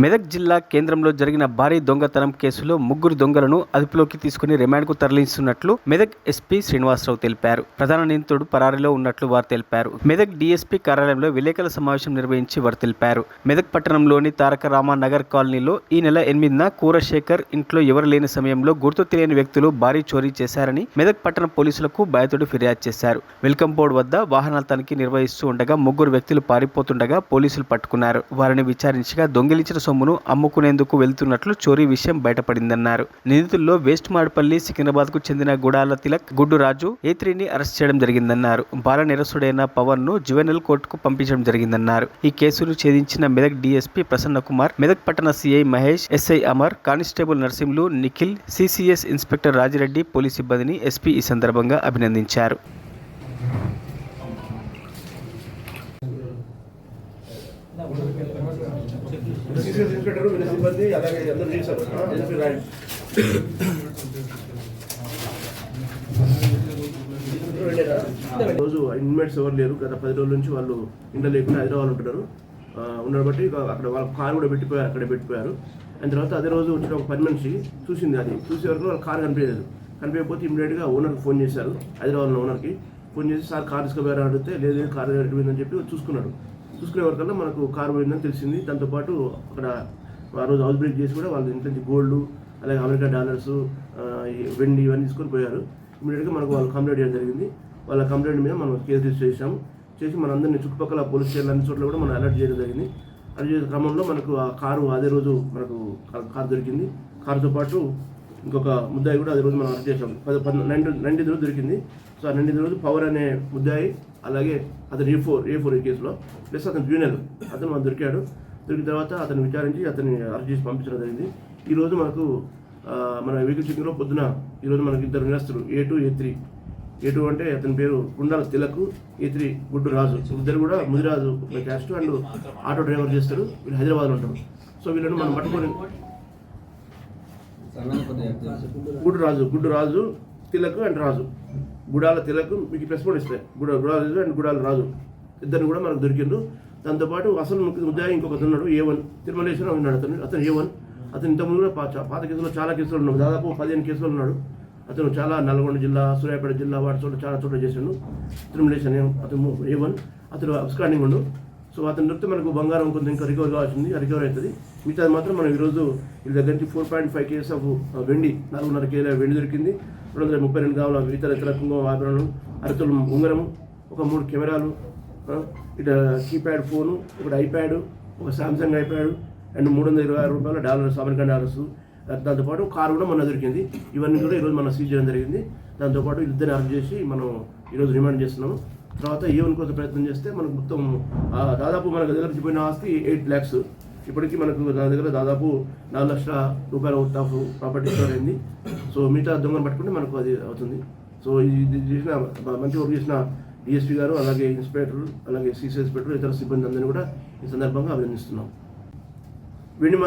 మెదక్ జిల్లా కేంద్రంలో జరిగిన భారీ దొంగతనం కేసులో ముగ్గురు దొంగలను అదుపులోకి తీసుకుని రిమాండ్కు తరలిస్తున్నట్లు మెదక్ ఎస్పీ శ్రీనివాసరావు తెలిపారు. ప్రధాన నిందితుడు పరారీలో ఉన్నట్లు వారు తెలిపారు. మెదక్ డీఎస్పీ కార్యాలయంలో విలేకరుల సమావేశం నిర్వహించి వారు తెలిపారు. మెదక్ పట్టణంలోని తారక రామ నగర్ కాలనీలో ఈ నెల ఎనిమిదిన కూరశేఖర్ ఇంట్లో ఎవరు లేని సమయంలో గుర్తు తెలియని వ్యక్తులు భారీ చోరీ చేశారని మెదక్ పట్టణ పోలీసులకు బాధితుడు ఫిర్యాదు చేశారు. వెల్కమ్ బోర్డు వద్ద వాహనాల తనిఖీ నిర్వహిస్తూ ఉండగా ముగ్గురు వ్యక్తులు పారిపోతుండగా పోలీసులు పట్టుకున్నారు. వారిని విచారించగా దొంగిలించిన సొమ్మును అమ్ముకునేందుకు వెళ్తున్నట్లు చోరీ విషయం బయటపడిందన్నారు. నిందితుల్లో వేస్ట్ మాడపల్లి సికింద్రాబాద్కు చెందిన గుడాల తిలక్ గుడ్డు రాజు ఏ త్రీని అరెస్ట్ చేయడం జరిగిందన్నారు. బాల నిరసుడైన పవన్ను జువెనల్ కోర్టుకు పంపించడం జరిగిందన్నారు. ఈ కేసును ఛేదించిన మెదక్ డీఎస్పీ ప్రసన్న కుమార్ మెదక్ పట్టణ CI Mahesh SI Amar constable Narsimlu Nikhil CCS inspector Rajireddy police సిబ్బందిని ఎస్పీ ఈ సందర్భంగా అభినందించారు. ఇన్స్పెక్టర్ వీళ్ళ సిబ్బంది అలాగే అందరూ చేశారు ఎస్పీ రాయండి రోజు ఇన్మేట్స్ ఎవరు లేరు. గత పది రోజుల నుంచి వాళ్ళు ఇంట్లో లేకుండా హైదరాబాద్ ఉంటున్నారు. ఉన్నారు బట్టి అక్కడ వాళ్ళ కార్ కూడా పెట్టిపోయారు అక్కడే పెట్టిపోయారు. అండ్ తర్వాత అదే రోజు వచ్చిన ఒక పని మనిషి చూసింది అది. చూసే వరకు వాళ్ళ కార్ కనిపించలేదు. కనిపించకపోతే ఇమీడియట్గా ఓనర్కి ఫోన్ చేశారు. హైదరాబాద్లో ఓనర్కి ఫోన్ చేసి సార్ కార్ తీసుకుపోయారు? అడిగితే లేదు కార్ ఎడిపోయిందని చెప్పి చూసుకున్నాడు. చూసుకునే వరకల్లా మనకు కారు పోయిందని తెలిసింది. దాంతోపాటు అక్కడ ఆ రోజు హౌస్ బ్రేక్ చేసి కూడా వాళ్ళ ఇంటి నుంచి గోల్డ్ అలాగే అమెరికా డాలర్స్ ఈ వెండి ఇవన్నీ తీసుకొని పోయారు. ఇమీడియట్గా మనకు వాళ్ళు కంప్లైంట్ చేయడం జరిగింది. వాళ్ళ కంప్లైంట్ మీద మనం కేసు రిజిస్టర్ చేసాము చేసి మనందరినీ చుట్టుపక్కల పోలీస్ స్టేషన్ అన్ని చోట్ల కూడా మనం అలర్ట్ చేయడం జరిగింది. అలర్ట్ చేసే క్రమంలో మనకు ఆ కారు అదే రోజు మనకు కారు దొరికింది. కారుతో పాటు ఇంకొక ముద్దాయి కూడా అదే రోజు మనం అరెస్ట్ చేసాం పది పది నైన్టీ నైన్టీ రోజు దొరికింది. సో ఆ నైన్టీన్త్ రోజు పవర్ అనే ముద్దాయి అలాగే అతను ఏ ఫోర్ ఏ ఫోర్ కేసులో ప్లస్ అతను జూనియర్ అతను మనకు దొరికాడు. దొరికిన తర్వాత అతను విచారించి అతన్ని అరెస్ట్ చేసి పంపించడం జరిగింది. ఈరోజు మనకు మన వెహికల్ చెకింగ్లో పొద్దున ఈరోజు మనకి ఇద్దరు నిరస్తులు A two A three. A two అంటే అతని పేరు గుండాల తిలకు ఏ త్రీ గుడ్డు రాజు. ఇద్దరు కూడా Mudiraju caste and auto driver చేస్తారు. వీళ్ళు హైదరాబాద్లో ఉంటారు. సో వీళ్ళని మనం పట్టుకొని గుడ్డు రాజు గుడ్డు రాజు తిలకు అండ్ రాజు. గుడాల తిలకు మీకు ప్లస్ ఇస్తాయి గుడ గుడాల అండ్ గుడాల రాజు ఇద్దరు కూడా మనకు దొరికిండు దాంతోపాటు అసలు ముఖ్య ముద్దాయి ఇంకొకటి ఉన్నాడు ఏ వన్. తిరుమలేశ్వరం ఉన్నాడు అతను. అతను ఏ వన్. అతను ఇంతకుముందు కూడా పాత కేసులో చాలా కేసులు ఉన్నాడు. దాదాపు పదిహేను కేసులు ఉన్నాడు. అతను చాలా నల్గొండ జిల్లా సూర్యాపేట జిల్లా వాటి చోట్ల చాలా చోట్ల చేశాడు తిరుమలేశ్వరం అతను ఏ వన్. అతను అబ్స్కాండింగ్ ఉండు. సో అతను దొరికితే మనకు బంగారం కొంత ఇంకా రికవర్ కావాల్సింది రికవర్ అవుతుంది. మిగతా మాత్రం మనం ఈరోజు వీళ్ళ దగ్గర నుంచి four point five KGs of వెండి నాలుగున్నర కేజీల వెండి దొరికింది. రెండు వందల ముప్పై రెండు కావాల ఇతర ఇతర కుంకుమ ఆభరణం అరతులు ఉంగరము ఒక మూడు కెమెరాలు ఇటు కీప్యాడ్ ఫోను ఒకటి ఐప్యాడ్ ఒక సామ్సంగ్ ఐప్యాడ్ అండ్ మూడు వందల ఇరవై ఆరు రూపాయల డాలర్స్. అమెరికన్ డాలర్స్ దాంతోపాటు కారు కూడా మన దొరికింది. ఇవన్నీ కూడా ఈరోజు మనం సీజ్ చేయడం జరిగింది. దాంతోపాటు ఇద్దరిని అరెస్ట్ చేసి మనం ఈరోజు రిమాండ్ చేస్తున్నాము. తర్వాత ఈవెన్ కోసం ప్రయత్నం చేస్తే మనకు మొత్తం దాదాపు మనకు దగ్గర నుంచి ఆస్తి ఎయిట్ ల్యాక్స్. ఇప్పటికీ మనకు నా దగ్గర దాదాపు నాలుగు లక్షల రూపాయల అవుట్ ఆఫ్ ప్రాపర్టీ స్టోర్ అయింది. సో మిగతా దొంగను పట్టుకుంటే మనకు అది అవుతుంది. సో ఇది చేసిన మంచి వర్క్ చేసిన డిఎస్పీ గారు అలాగే ఇన్స్పెక్టర్ అలాగే సిసి ఇన్స్పెక్టర్ ఇతర సిబ్బంది అందరినీ కూడా ఈ సందర్భంగా అభినందిస్తున్నాం. వెండి